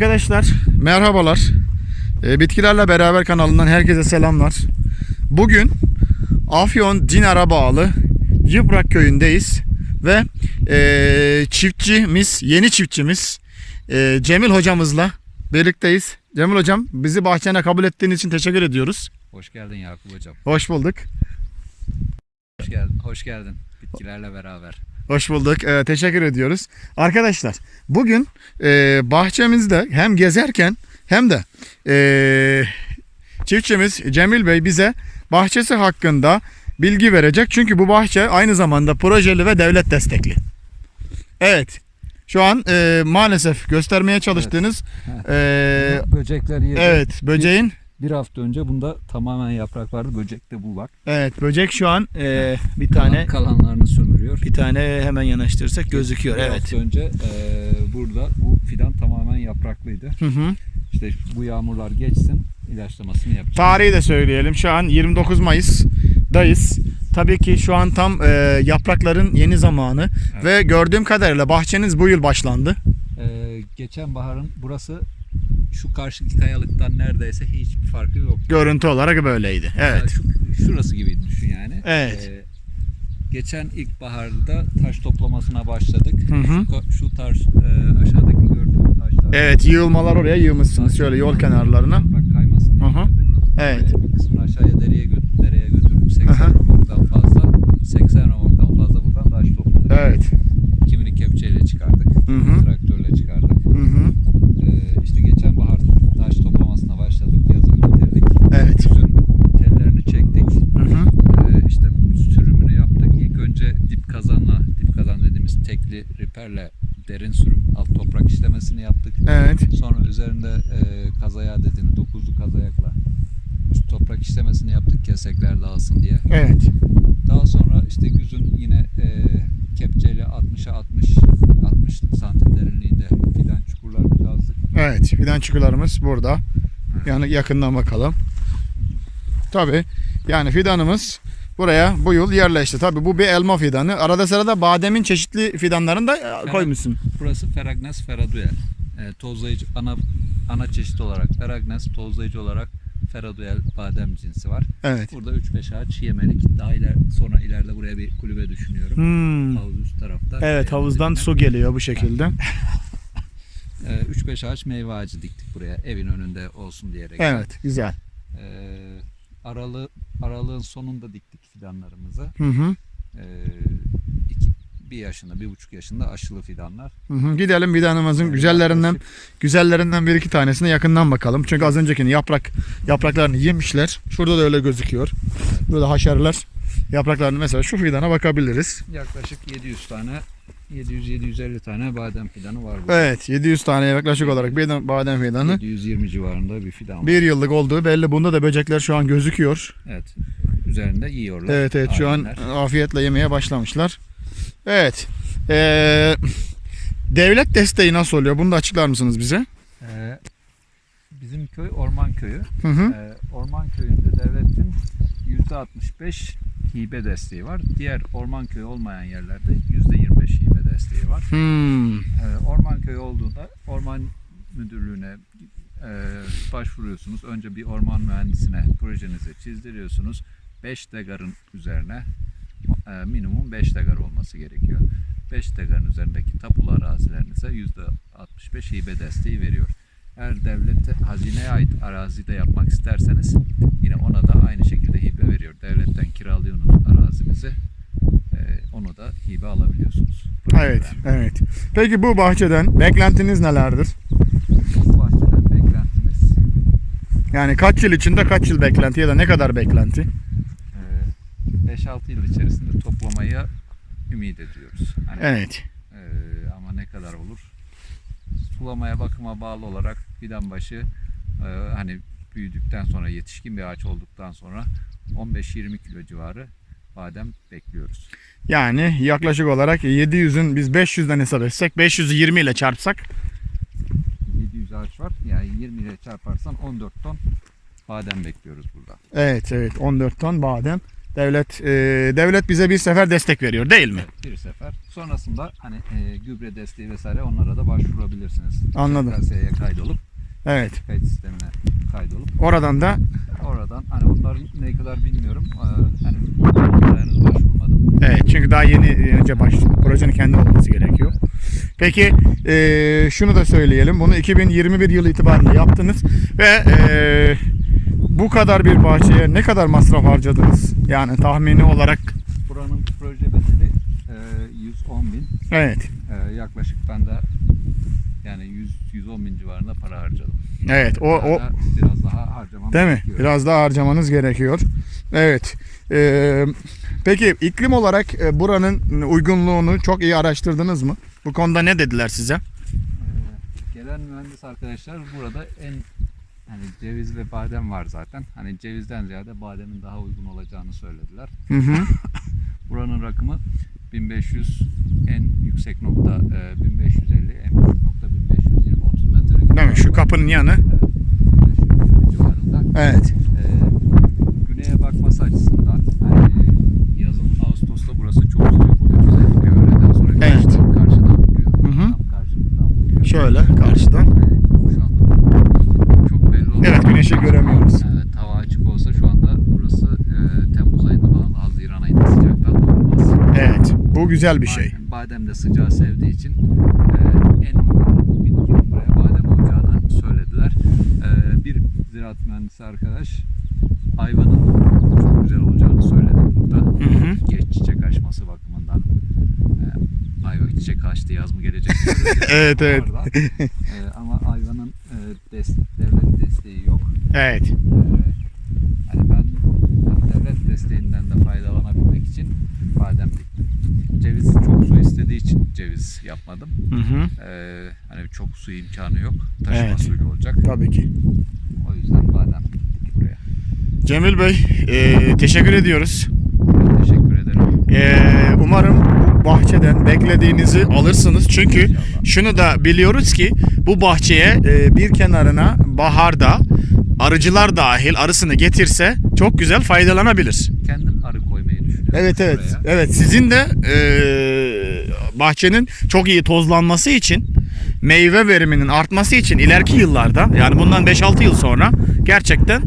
Arkadaşlar merhabalar. Ee, Bitkilerle Beraber kanalından herkese selamlar. Bugün Afyon Dinar'a bağlı Yıprak köyündeyiz ve e, çiftçimiz, yeni çiftçimiz e, Cemil hocamızla birlikteyiz. Cemil hocam bizi bahçene kabul ettiğiniz için teşekkür ediyoruz. Hoş geldin Yakup Hocam. Hoş bulduk. Hoş geldin. Hoş geldin. Bitkilerle beraber. Hoş bulduk. Ee, teşekkür ediyoruz. Arkadaşlar bugün e, bahçemizde hem gezerken hem de e, çiftçimiz Cemil Bey bize bahçesi hakkında bilgi verecek. Çünkü bu bahçe aynı zamanda projeli ve devlet destekli. Evet. Şu an e, maalesef göstermeye çalıştığınız e, Böcekler yedi. evet böceğin Bir hafta önce bunda tamamen yaprak vardı. Böcek de bu bak. evet böcek şu an e, bir tane Kalanlarını sömürüyor. bir tane hemen yanaştırırsak gözüküyor. Bir Evet. hafta önce e, burada bu fidan tamamen yapraklıydı. Hı hı. İşte bu yağmurlar geçsin ilaçlamasını yapacağız. Tarihi de söyleyelim. Şu an 29 Mayıs'dayız. Tabii ki şu an tam e, yaprakların yeni zamanı Evet. ve gördüğüm kadarıyla bahçeniz bu yıl başlandı. E, geçen baharın burası şu karşıki kayalıktan neredeyse hiçbir farkı yok. Görüntü olarak böyleydi. Evet. şu, şurası gibi düşün yani. Evet. Ee, geçen ilkbaharda taş toplamasına başladık. Hı hı. Şu, şu taş e, aşağıdaki gördüğün taşlar. Evet, yığılmalar oraya yığmışsınız şöyle yol kenarlarına. Bak kaymasın. Hı hı. Evet. Ee, bir kısmını aşağıya dereye, gö- dereye götürdük. 80 Hı hı. romorktan fazla. 80 romorktan fazla buradan taş topladık. Evet. Kimini kepçeyle çıkardık. Hı hı. Traktörle çıkardık. Hı hı. Ee, işte geçen bahar taş toplamasına başladık. Yazın bitirdik. Evet. Üzüm tellerini çektik. Hı hı. Ee, işte sürümünü yaptık. İlk önce dip kazanla, dip kazan dediğimiz tekli riperle derin sürüm alt toprak işlemesini yaptık. Evet. Sonra üzerinde e, kazaya dediğimiz dokuzlu kazayakla üst toprak işlemesini yaptık kesekler dağılsın diye. Evet. Daha sonra işte güzün yine e, kepçeyle 60'a 60 60 santim derinliğinde fidan çukurlarını kazdık. Evet. Fidan çukurlarımız burada. Yani yakından bakalım. Tabii. Yani fidanımız buraya bu yıl yerleşti. Tabii bu bir elma fidanı. Arada sırada bademin çeşitli fidanlarını da e, koymuşsun. Burası Feragnes feraduel. E, tozlayıcı ana ana çeşit olarak Feragnes tozlayıcı olarak feraduel badem cinsi var. Evet. Burada 3-5 ağaç yemelik. Daha iler, sonra ileride buraya bir kulübe düşünüyorum. Hmm. Havuz üst tarafta. Evet Ee, havuzdan su geliyor bu şekilde. Ee, 3-5 ağaç meyve ağacı diktik buraya evin önünde olsun diyerek. Evet güzel. Ee, aralı, aralığın sonunda diktik fidanlarımızı. Hı hı. Ee, iki, bir yaşında, bir buçuk yaşında aşılı fidanlar. Hı hı. Gidelim fidanımızın Yani güzellerinden yaklaşık- güzellerinden bir iki tanesine yakından bakalım. Çünkü az öncekini yaprak yapraklarını yemişler. Şurada da öyle gözüküyor. Burada haşerler yapraklarını mesela şu fidana bakabiliriz. Yaklaşık 700 tane 700-750 tane badem fidanı var burada. Evet 700 tane yaklaşık olarak bir badem fidanı. 720 civarında bir fidan var. Bir yıllık olduğu belli. Bunda da böcekler şu an gözüküyor. Evet. Üzerinde yiyorlar. Evet evet şu an afiyetle yemeye başlamışlar. Evet. Ee, devlet desteği nasıl oluyor? Bunu da açıklar mısınız bize? Ee, bizim köy orman köyü. Hı hı. Ee, orman köyünde devletin %65 hibe desteği var. Diğer orman köyü olmayan yerlerde %25 hibe desteği var. Hmm. Ee, orman köyü olduğunda orman müdürlüğüne e, başvuruyorsunuz. Önce bir orman mühendisine projenizi çizdiriyorsunuz. 5 degarın üzerine e, minimum 5 degar olması gerekiyor. 5 degarın üzerindeki tapulu arazilerinize %65 hibe desteği veriyor. Eğer devlete hazineye ait arazide yapmak isterseniz yine ona da aynı şekilde hibe veriyor. Devletten kiralıyorsunuz arazinizi. e, onu da hibe alabiliyorsunuz. Evet, evet. Peki bu bahçeden beklentiniz nelerdir? Bu bahçeden beklentimiz Yani kaç yıl içinde kaç yıl beklenti ya da ne kadar beklenti? E, 5-6 yıl içerisinde toplamayı ümit ediyoruz. Hani, Evet. e, ama ne kadar olur? Sulamaya bakıma bağlı olarak fidan başı e, hani büyüdükten sonra yetişkin bir ağaç olduktan sonra 15-20 kilo civarı badem bekliyoruz. Yani yaklaşık olarak 700'ün biz 500'den hesap etsek 500'ü 20 ile çarpsak 700 ağaç var. Yani 20 ile çarparsan 14 ton badem bekliyoruz burada. evet evet 14 ton badem Devlet e, devlet bize bir sefer destek veriyor değil mi? bir sefer. Sonrasında hani e, gübre desteği vesaire onlara da başvurabilirsiniz. Anladım. KS'ye kaydolup Evet. kayıt sistemine kaydolup Oradan da oradan hani onların ne kadar bilmiyorum. Ee, hani henüz başvurmadım. evet çünkü daha yeni önce baş projenin kendi olması gerekiyor. Peki e, şunu da söyleyelim. Bunu 2021 yılı itibariyle yaptınız ve e, bu kadar bir bahçeye ne kadar masraf harcadınız? Yani tahmini olarak Buranın proje bedeli e, 110 bin. evet. E, yaklaşık ben de yani 100 110 bin civarında para harcadım. Evet o o Daha biraz daha harcamam Değil mi? gerekiyor. Biraz daha harcamanız gerekiyor. Evet. Ee, peki iklim olarak e, buranın uygunluğunu çok iyi araştırdınız mı? Bu konuda ne dediler size? Ee, gelen mühendis arkadaşlar burada en hani ceviz ve badem var zaten. Hani cevizden ziyade bademin daha uygun olacağını söylediler. Hı hı. Buranın rakımı 1500 en yüksek nokta e, 1550 en düşük nokta 1520 30 metre. Değil mi? Şu kapının yanı. Evet. 1520 civarında. Evet. Ee, güneye bakması açısından hani yazın Ağustos'ta burası çok sıcak oluyor. Özellikle öğleden sonra Evet. karşıdan vuruyor. Hı hı. Tam karşımızdan vuruyor. Şöyle karşıdan. Ee, şu anda çok belli güneşi göremiyoruz. Evet hava açık olsa şu anda burası e, Temmuz ayında falan Haziran ayında sıcaktan durmaz. Evet. Bu güzel bir şey. Badem, badem de sıcağı sevdiği için e, en uygun bitkinin buraya badem olacağını söylediler. E, bir ziraat mühendisi arkadaş ayvanın çok güzel olacağını söyledi burada. Hı hı. Geç çiçek açması bakımından. E, ayva çiçek açtı yaz mı gelecek. Evet, evet. Orada. E, ama des- devlet desteği yok. Evet. Ee, hani ben devlet desteğinden de faydalanabilmek için badem diktim. Ceviz çok su istediği için ceviz yapmadım. Hı hı. Ee, hani çok su imkanı yok. Taşıma Evet. suyla olacak. Tabii ki. O yüzden badem diktik buraya. Cemil Bey e, teşekkür ediyoruz. Ben teşekkür ederim. Ee, umarım bahçeden beklediğinizi alırsınız. Çünkü İnşallah. şunu da biliyoruz ki bu bahçeye e, bir kenarına baharda arıcılar dahil arısını getirse çok güzel faydalanabilir. Kendim arı koymayı düşünüyorum. Evet evet. buraya. Evet sizin de e, bahçenin çok iyi tozlanması için meyve veriminin artması için ileriki yıllarda yani bundan 5-6 yıl sonra gerçekten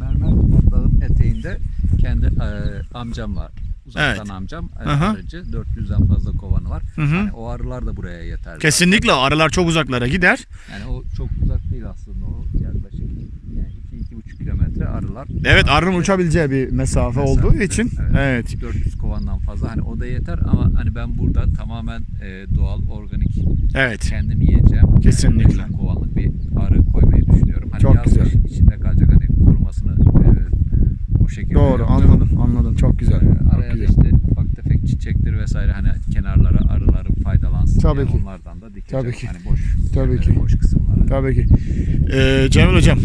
Mermer eteğinde kendi e, amcam var. Uzaktan Evet. amcam e, Aha. arıcı. 400'den fazla kovanı var. Hı hı. Hani o arılar da buraya yeter. kesinlikle arılar çok uzaklara gider. Yani o çok uzak değil aslında o yaklaşık yani 2-2,5 kilometre arılar. Evet arının uçabileceği bir mesafe Mesafe, olduğu için evet. evet. 400 kovandan fazla hani o da yeter ama hani ben burada tamamen e, doğal organik Evet. kendim yiyeceğim. Kesinlikle. 5-10 kovanlık bir arı koymayı düşünüyorum. Hani Çok güzel. içinde kalacak hani korumasını e, o şekilde Doğru yapacağım. anladım anladım çok güzel. E, araya da işte ufak tefek çiçekleri vesaire hani kenarlara arıları faydalansın Tabii ki. onlardan da dikeceğim. Tabii ki. Hani boş, Tabii ki. boş kısımlara. Tabii ki. Ee, Cemil hocam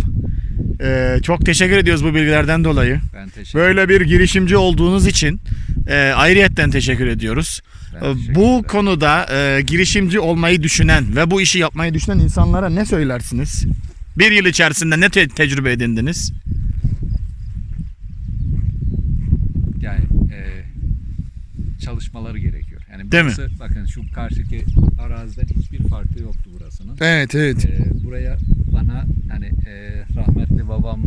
e, çok teşekkür ediyoruz bu bilgilerden dolayı. Ben teşekkür Böyle bir girişimci olduğunuz için e, ayrıyetten teşekkür ediyoruz. ben E, teşekkür bu ederim. konuda e, girişimci olmayı düşünen ve bu işi yapmayı düşünen insanlara ne söylersiniz? Bir yıl içerisinde ne te- tecrübe edindiniz? Yani e, çalışmaları gerekiyor. Yani Değil mi? burası, bakın şu karşıki araziden hiçbir farkı yoktu burasının. Evet evet. E, buraya bana hani e, rahmetli babam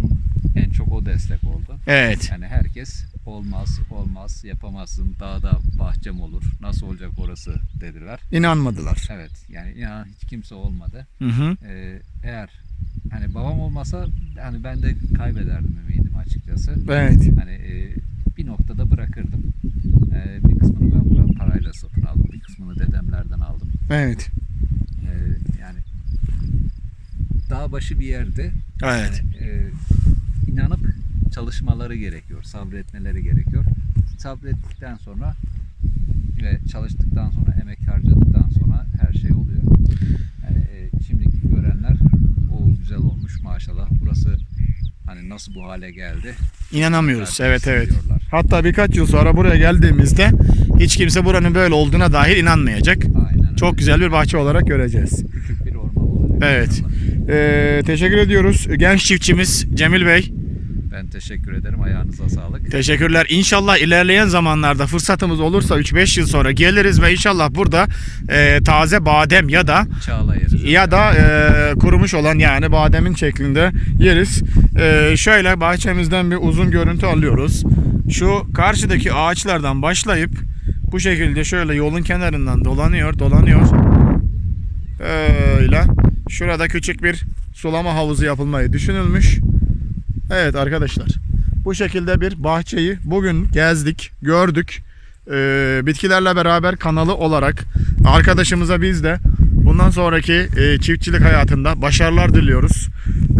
en çok o destek oldu. Evet. Yani herkes olmaz olmaz yapamazsın dağda bahçem olur nasıl olacak orası dediler. İnanmadılar. Evet yani inan hiç kimse olmadı. Hı hı. E, eğer hani babam olmasa hani ben de kaybederdim ümidimi açıkçası. Evet. Hani e, bir noktada bırakırdım. E, bir kısmını ben buranın parayla satın aldım. Bir kısmını dedemlerden aldım. Evet. E, yani dağ başı bir yerde Evet. yani, e, inanıp çalışmaları gerekiyor. Sabretmeleri gerekiyor. Sabrettikten sonra ve çalıştıktan sonra, emek harcadıktan sonra her şey oluyor. Yani e, şimdiki görenler o güzel olmuş maşallah. Burası hani nasıl bu hale geldi? İnanamıyoruz. Evet evet. hissediyorlar. Hatta birkaç yıl sonra buraya geldiğimizde hiç kimse buranın böyle olduğuna dair inanmayacak. Aynen. Çok güzel bir bahçe olarak göreceğiz. küçük bir orman olacak. Evet. Ee, teşekkür ediyoruz. Genç çiftçimiz Cemil Bey. Ben teşekkür ederim. Ayağınıza sağlık. Teşekkürler. İnşallah ilerleyen zamanlarda fırsatımız olursa 3-5 yıl sonra geliriz ve inşallah burada e, taze badem ya da ya da e, kurumuş olan yani bademin şeklinde yeriz. E, şöyle bahçemizden bir uzun görüntü alıyoruz. Şu karşıdaki ağaçlardan başlayıp bu şekilde şöyle yolun kenarından dolanıyor, dolanıyor. Öyle. Şurada küçük bir sulama havuzu yapılmayı düşünülmüş. Evet arkadaşlar. Bu şekilde bir bahçeyi bugün gezdik, gördük. Ee, bitkilerle beraber kanalı olarak arkadaşımıza biz de bundan sonraki e, çiftçilik hayatında başarılar diliyoruz.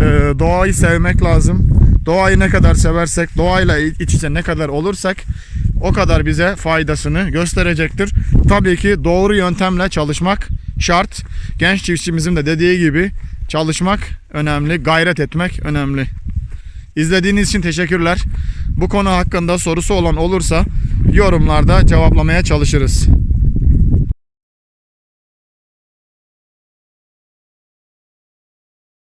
Ee, doğayı sevmek lazım. Doğayı ne kadar seversek, doğayla iç içe ne kadar olursak o kadar bize faydasını gösterecektir. Tabii ki doğru yöntemle çalışmak şart. Genç çiftçimizin de dediği gibi çalışmak önemli, gayret etmek önemli. İzlediğiniz için teşekkürler. Bu konu hakkında sorusu olan olursa yorumlarda cevaplamaya çalışırız.